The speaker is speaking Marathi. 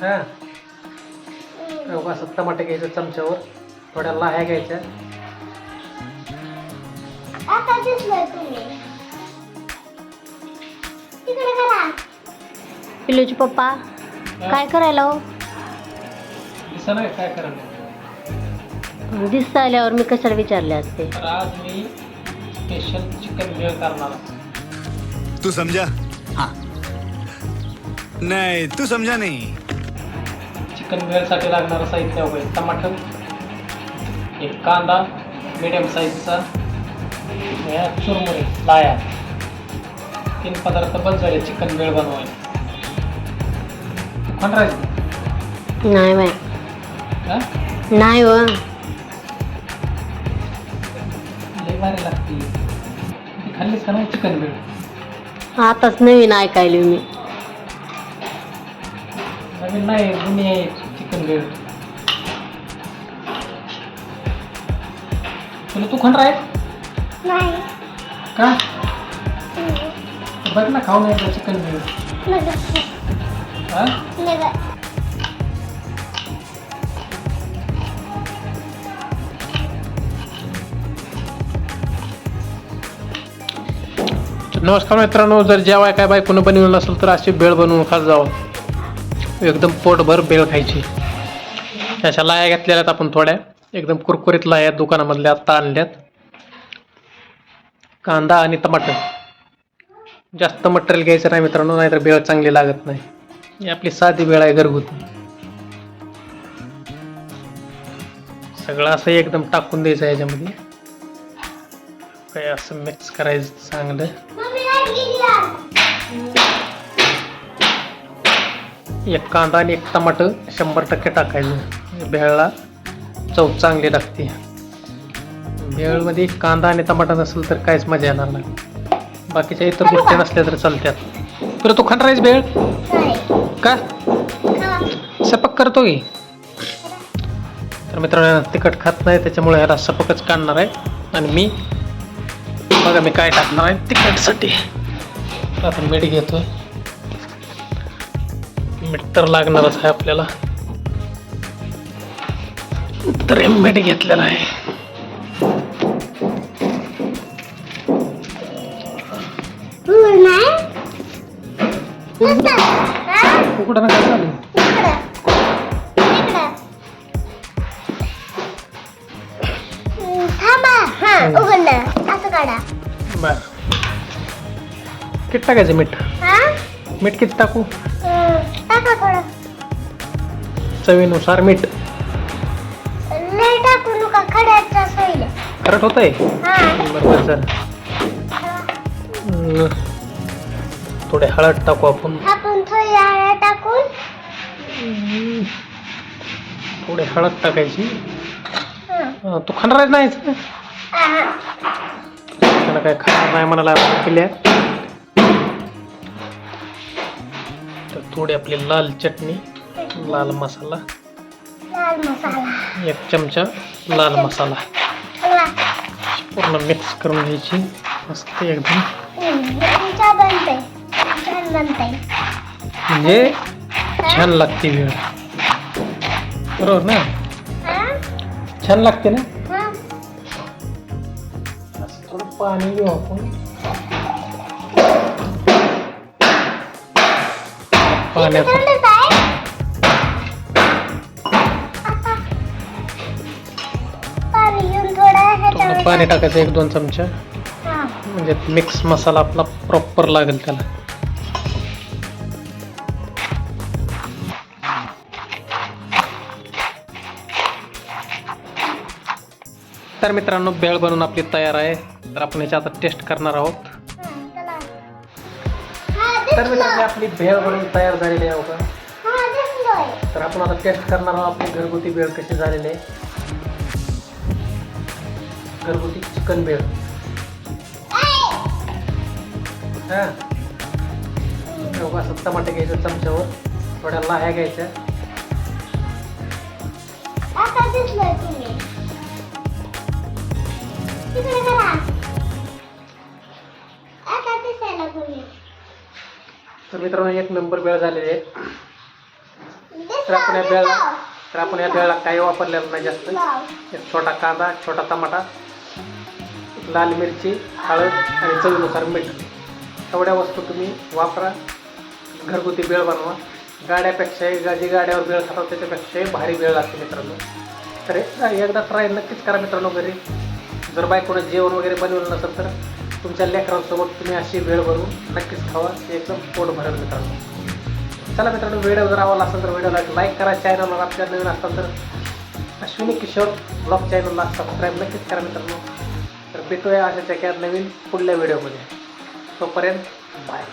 हा? असं टमाटे घ्यायचं चमच्यावर. थोड्या लाह्या घ्यायच्या. आता दिसलोय तुम्ही. तिकडे करा. पिल्लूचे पप्पा काय करायला हो? काय करायला? दिसता आल्यावर मी कशाला विचारले असते? तर आज मी स्पेशल चिकन भेळ करणार आहे. तू समझा हाँ. नहीं तू समझा नहीं. चिकन भेळसाठी लागणारं साहित्य वगैरे टमाटर एक कांदा मिडियम साईजचा या चुरमुरे लाया. तीन पदार्थ बस झाले चिकन भेळ बनवायला. खंडरायचं नाही हा? नाही हो. लई भारी लागते. ती खाल्लीच का नाही चिकन भेळ आताच नवीन ऐकायले मी. नवीन नाही आहे चिकन तुला तू खंड आहे नाही का बघ ना खाऊन यायचं चिकन लगेच हा नमस्कार मित्रांनो जर जेवाय काय बायकोनं बनवलं नसेल तर अशी भेळ बनवून खात जावं एकदम पोटभर बेळ खायची. अशा लाया घेतलेल्या आहेत आपण थोड्या. एकदम कुरकुरीत लाया दुकानामधल्या आत्ता आणल्यात. कांदा आणि टमाटर. जास्त मटेरियल घ्यायचं नाही मित्रांनो नाहीतर बेळ चांगली लागत नाही. ही आपली साधी बेळ आहे घरगुती. सगळं असं एकदम टाकून द्यायचं याच्यामध्ये. काय असं मिक्स करायचं चांगलं. एक कांदा आणि एक टमाटर शंभर टक्के टाकायचं. भेळला चव चांगली लागते. भेळमध्ये कांदा आणि टमाटा नसेल तर काहीच मजा येणार नाही. बाकीच्या इतर गोष्टी नसल्या तर चालत्यात. तर तू खंडरायच भेळ? का? सपक करतो की? तर मित्रांनो तिखट खात नाही त्याच्यामुळे ह्याला सपकच काढणार आहे. आणि मी बघा मी काय टाकणार आहे तिखटसाठी. आता मीठ घेतोय. मीठ तर लागणारच आहे आपल्याला. तर मीठ घेतलेलं आहे. चालू काढा बर. किती टाकायचं मीठ? मीठ किती टाकू? टाका थोडं चवीनुसार मीठ. लय टाकू नका खड्याचा होईल करट होत आहे हा. बरोबर सर थोडे हळद टाकू आपण. आपण थोडी हळद टाकून. थोडे हळद टाकायची. हं. अं, तू खाणार नाहीच ना? हा. त्याला काय खाणार नाही म्हणाला केल्या थोडी आपली लाल चटणी लाल मसाला लाल मसाला. एक चमचा लाल मसाला. पूर्ण मिक्स करून घ्यायची. मस्त एकदम. म्हणजे छान लागते वेळ. बरोबर ना? छान लागते ना? थोडं पाणी घेऊ आपण. पाणी टाकायचं एक दोन चमचा. म्हणजे मिक्स मसाला आपला प्रॉपर लागेल त्याला. तर मित्रांनो बेळ बनवून आपली तयार आहे. तर आपण याची आता टेस्ट करणार आहोत. तर दिसलं. मित्रांनो आपली भेळ बनवून तयार झालेली आहे बघा तर आपण आता टेस्ट करणार आहोत आपली घरगुती भेळ कशी झालेली आहे घरगुती चिकन भेळ ऐ. हा असं टमाटे घ्यायचं चमच्यावर थोड्या लाह्या घ्यायच्या तर मित्रांनो एक नंबर वेळ झालेली आहे. तर आपण या बेळला तर आपण या बेळला काही वापरलेलं नाही जास्त. एक छोटा कांदा छोटा टमाटा लाल मिरची हळद आणि चवीनुसार मीठ. एवढ्या वस्तू तुम्ही वापरा. घरगुती बेळ बनवा. गाड्यापेक्षाही जी गाड्यावर बेळ खातात त्याच्यापेक्षाही भारी बेळ लागते मित्रांनो. तर एकदा एकदा ट्राय नक्कीच करा मित्रांनो घरी. जर बायकोनं जेवण वगैरे बनवलं नसेल तर तुमच्या लेकरांसोबत तुम्ही अशी वेळ भरून नक्कीच खावा. एकदम पोट भरेल मित्रांनो. चला मित्रांनो व्हिडिओ जर आवडला असेल तर व्हिडिओला लाईक करा. चॅनलवर आपल्या नवीन असताल तर अश्विनी किशोर ब्लॉग चॅनलला सबस्क्राईब नक्कीच करा मित्रांनो. तर भेटूया अशा एका नवीन पुढल्या व्हिडिओमध्ये. तोपर्यंत बाय